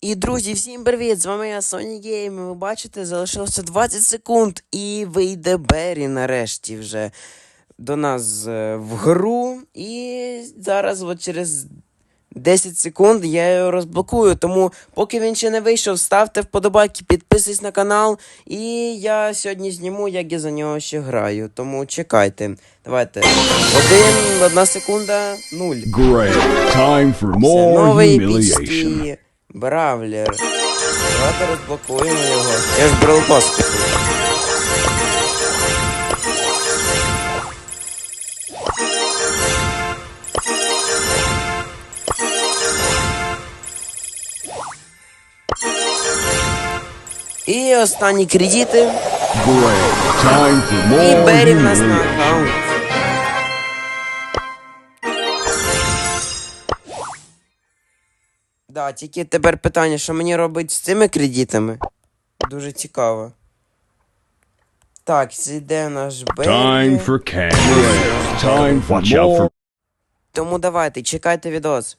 І друзі, всім привіт! З вами я Sony Game. Ви бачите, залишилося 20 секунд і вийде Беррі нарешті вже до нас е, в гру. І зараз, от через 10 секунд, я його розблокую. Тому, поки він ще не вийшов, ставте вподобайки, підписуйтесь на канал. І я сьогодні зніму, як я за нього ще граю. Тому чекайте. Давайте. Один, одна секунда, нуль. Great. Time for more новий humiliation. бічний бравлер. Давайте розблокуємо його. Я ж брелкос купив. І останні кредити. Great. Time for І more Беррі в нас на humiliation. аккаунт. Да, тільки тепер питання, що мені робити з цими кредитами? Дуже цікаво. Так, це наш бейбі. Time for cash. Time for more. Тому давайте, чекайте відос.